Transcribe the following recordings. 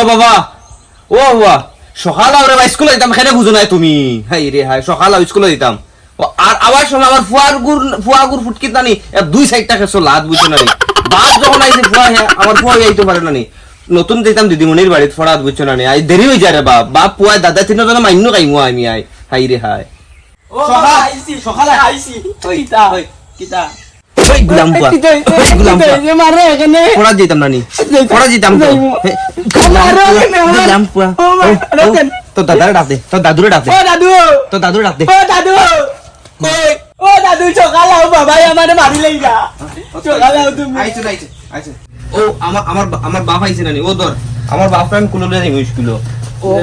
ও বাবা ও বাবা সকাল আরে বা স্কুলে দিতাম খেলে বুঝো নাই তুমি। হাই রে হাই সকাল স্কুলে দিতাম ও, আর আবার সময় আমার ফুয়ার গুড় ফুয়া গুড় ফুটকিত নানি দুই সাইডটা খেছো লাত বুঝো বাপ যখন আইছে ফুয়া আমার ফুয়া আইতে পারে নানি। নতুন দিতাম দিদিমণির বাড়িতে ফড়াত বুঝছ নানি। আই দেরি হয়ে যায় রে বাপ। বাপ পুয়া দাদা তিনজন মান্য কাইমু আমি আই। হাই রে হাই। সকাল আইছি সকাল আইছি। কিতা? হয় কিতা? ওই গুলাম ওই মারে এখানে নানি তো এখানে, আমার। গুলাম পুয়া ও মা, ওই, ও, রকেন। তোর দাদারে ডাক দে তোর দাদুরে ডাক দে ও দাদু তোর দাদুরে ডাক দে ও দাদু ও দাদু সকাল আও আমারে মারি লইগা সকাল তুমি আইছে আইছে আইছে ও আমার আমার আমার বাপ আইছে নানি ও ধর আমার বাপ আমি কুলো যাই মুশকিল ও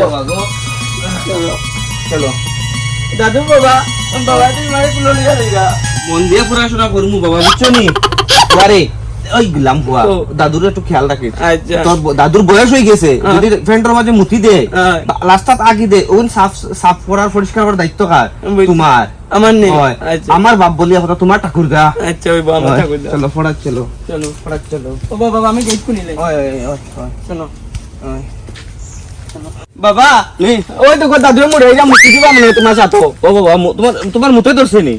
বাবা গো চলো দাদু বাবা বাবা তুমি মারে কুলো লইগা মন দিয়ে পড়াশোনা করমু বাবা বুঝছ নি? আরে ওই গেলাম দাদুর একটু খেয়াল রাখিস। আচ্ছা। তোর দাদুর বয়স হয়ে গেছে হ্যাঁ। যদি ফ্রেন্ডের মাঝে মুতি দে হ্যাঁ। আগি দে ওন সাফ সাফ করার পরিষ্কার করার দায়িত্ব কার? তোমার। আমার নেই। আচ্ছা। আমার বাপ বলি কথা তোমার ঠাকুর গা আচ্ছা ওই বাবা ঠাকুর। চলো পড়াত চলো। চলো। চলো। ও বাবা আমি গেট ওই ওই শোনো বাবা ওই তো দাদু মরে যা মুক্তি দিবা মনে তোমার সাথে। ও বাবা তোমার তোমার মুতে ধরছে নি?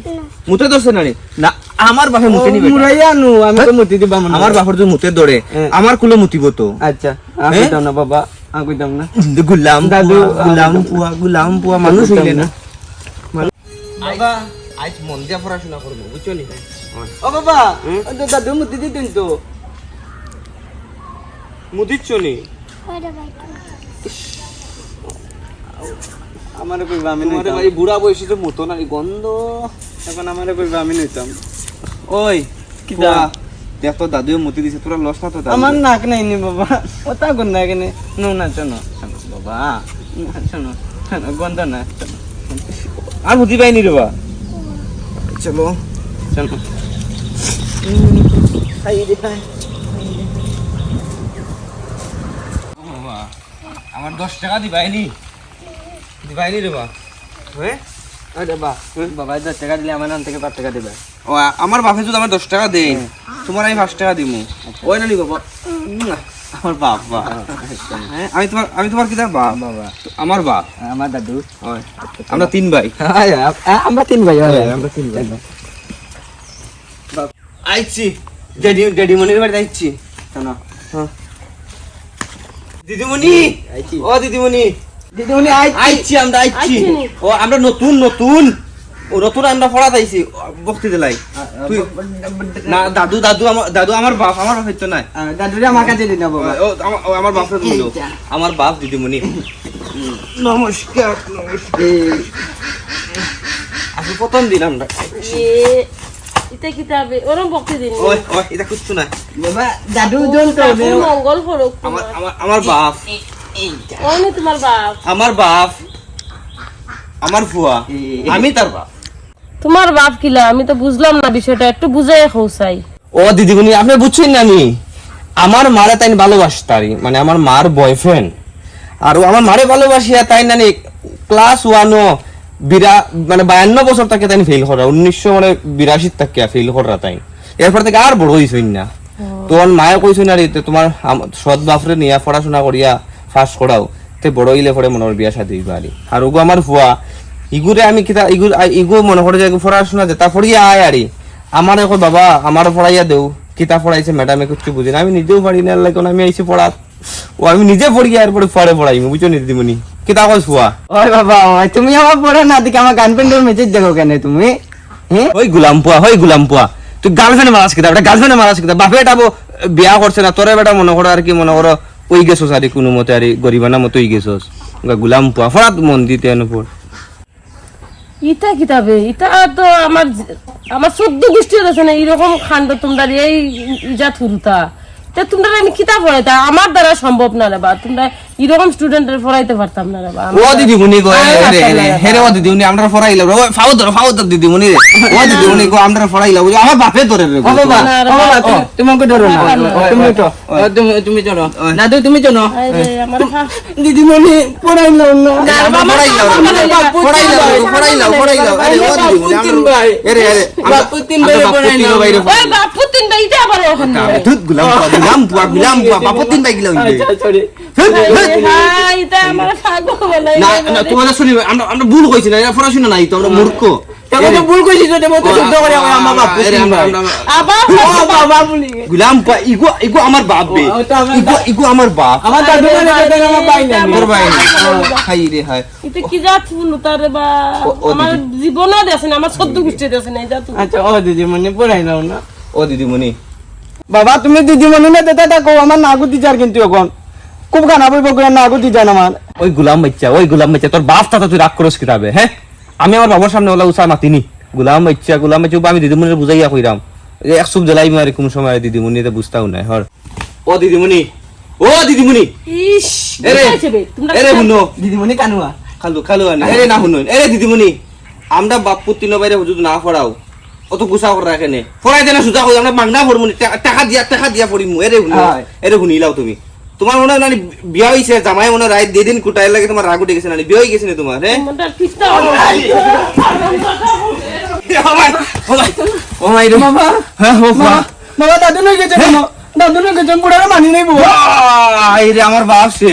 মুতে ধরছে না নি? আমার বাপে মুতে নিবে মুরাইয়া নু আমি তো দিবা মনে আমার বাপের যে মুতে ধরে। আমার কুলে মুতিব তো। আচ্ছা আমি? দাও না বাবা আমি দাও না। গুলাম দাদু, গুলাম পুয়া গুলাম পুয়া মানুষ হইলে না। বাবা আজ মন দিয়া পড়াশোনা করব বুঝছ নি? ও বাবা তো দাদু দিতেন তো। মুদিচ্ছ নি? আমার কইবা আমি ভাই বুড়া বয়সে তো মুতো না গন্ধ। এখন আমার কইবা আমি নইতাম ওই কিটা? পুয়া, দেখ দাদু মুতি দিছে তোরা লস না তো আমার নাক নাই নি বাবা। ওটা গন্ধ এখানে নো না শোনো শোনো বাবা। না, শোনো গন্ধ না আর মুতি পাইনি রে বা। চলো। দে খাই আমার দশ টাকা দিবাইনি। দিবাইনি রে বা। হ্যাঁ? দিলে আমার দেবে। বাপে যদি আমার দশ টাকা দেয় তোমার আমি পাঁচ টাকা দিমু। ওই নানি বাবা আমার বাপ বা হ্যাঁ, আমি তোমার আমি তোমার কিতা বাপ? বাবা। আমার বাপ। আমার দাদু। আমরা তিন ভাই। আমরা তিন ভাই আমরা তিন ভাই। আইছি। ড্যাডি মনির বাড়িতে আইছি। দিদিমণি? ও দিদিমণি। দিদিমণি আইছি আমরা আইছি ও আমরা নতুন নতুন। ও নতুন আমরা আইছি বক্তি দিলাই তুই না দাদু দাদু আমার দাদু আমার বাপ আমার বাপ হইতো না দাদুরে আমার কাছে দিন বাবা। ও আমার- আমার দিল আমার বাপ দিদিমণি। নমস্কার নমস্কার। আজকে প্রথম দিন আমরা। ইতা কিতাবে ওরম বকতে দিন। ওই ওই এটা কিচ্ছু না? বাবা দাদু জন তো মঙ্গল করুক আমার আমার আমার বাপ। ওনি তোমার বাপ। আমার বাপ আমার ফুয়া আমি তার বাপ। তোমার বাপ কিলা আমি তো বুঝলাম না বিষয়টা একটু বুঝাই ও দিদিমণি আপনি বুঝছেন না নি? আমার মারে তাই ভালোবাসতারি মানে আমার মার বয়ফ্রেন্ড আর ও আমার মারে ভালোবাসিয়া তাই নানি ক্লাস ওয়ানও বিরা মানে বায়ান্ন বছর তাকে তাই ফেল করা উনিশশো মানে বিরাশি তাকে ফেল করা তাই। এরপর থেকে আর বড় হইছই না। তোমার মায়ে কইছই না রে তোমার সৎ বাপরে নিয়া পড়াশোনা করিয়া ফার্স্ট করাও তে বড় ইলে পরে মনে হয় বিয়া শাদি হইবা আরি আর ওগো আমার ফুয়া ইগুরে আমি কিতা ইগু ইগু মনে করে যে পড়াশোনা যেতা পড়িয়া আয় আরি। আমার এখন বাবা আমার পড়াইয়া দেও কিতা পড়াইছে ম্যাডামে কিছু বুঝি না আমি নিজেও পারি না লাইক আমি আইছি পড়াত ও আমি নিজে পড়ি আর পরে পরে পড়াইমি বুঝছ নি দিদিমণি? কিতা কইস ফুয়া ওই বাবা ওই তুমি আমার পড়ে না দিকে আমার গার্লফ্রেন্ডের মেসেজ দেখো কেন তুমি হ্যাঁ ওই গুলাম পুয়া ওই গুলাম পুয়া। তুই গার্লফ্রেন্ড মারাস কিতা বেটা গার্লফ্রেন্ড মারাস কিতা বাপে এটা বিয়া করছে না তোরে বেটা মনে করো আর কি মনে করো ওই গেছোস আর কোনো মতে আর গরিবানা মতো ওই গেছোস। গুলাম পোয়া, ফরাত মন দিতে অনুপুর ইতা কিতাবে ইতা তো আমার আমার চোদ্দ গোষ্ঠীর আছে না এরকম খান্ড তোমরা এই ইজা থুলতা তা তোমরা আমি কিতা পড়াইতা আমার দ্বারা সম্ভব না রে বা, তোমরা এরকম স্টুডেন্টের পড়াইতে পারতাম না রে ও দিদি মুনি গো হেরে ও দিদি মুনি আমরা ফরাইলা ও ফাও ধর ফাও ধর দিদি মুনি রে। ও দিদি মুনি গো আমরা ফরাইলা বুঝি আমার বাপে ধরে রে ও বাবা ও বাবা বাবা। তুমি- তোমাকে ধরো না। না, না, তুমি তো তুমি তুমি চলো। দাদু তুমি চলো। আরে, আমার ফা- দিদিমণি না। না, বাবা, ফরাইলা ফরাইলা ফরাইলা ফরাইলা আরে ও দিদি বাপু তিন ভাই। এরে এরে বাপু তিন ভাই ফরাইলা। ওই বাপু তিন ভাই ইটা আবার ওখানে দুধ গুলাম গুলাম গুলাম বাপু তিন বাই গিলা আচ্ছা সরি এটা না তোমাদের শুনি আমরা আমরা ভুল কইছি না পড়াশোনা নাই তো আমরা মূর্খ আমার বাপ বে। ইগো আমার বাপ। আমার হাই রে হাই। কি জাত তারে বা? আমার জীবনও আমার সদ্য গোষ্ঠী জাত। আচ্ছা ও পড়াই নাও না। ও দিদিমণি। বাবা তুমি দিদি মনে না দেতা দেখো আমার নাগু টিচার কিন্তু এখন। গানা বই বগুড়া নাগু টিচার আমার। ওই গুলাম বাচ্চা ওই গুলাম বাচ্চা তোর বাপ তাতা তুই রাগ করস কিতাবে হ্যাঁ? আমি আমার বাবার সামনে ওলা উষা মাতিনি। গুলাম বাচ্চা গুলাম বাচ্চা আমি দিদিমণির বুঝাইয়া কইরাম। এই এক সুপ জ্বালাই মারি কোন সময় দিদিমণি এটা বুঝতাও নাই হর। ও দিদিমণি ও দিদিমণি। ইস এরে এরে শুনো দিদি মনে কানুয়া। খালু খালু আনি। এরে না শুনুন এরে দিদিমণি আমরা বাপ পুত্র বাইরে হুজুর না পড়াও অত গুছা করে রাখে নে পড়াই দেনা সুজা কই আমরা মাগনা পড়মু নি, টাকা- দিয়া টাকা দিয়া পড়িমু। এরে শুনো হয়। এরে শুনিলাও তুমি। তোমার মনে হয় বিয়া হইছে জামাই মনে হয় রাত দিন কুটাই লাগে তোমার রাগ উঠে গেছে নানি। বিয়া হয়ে গেছে না তোমার হ্যাঁ হ্যাঁ? মানি আমার বাপ সে।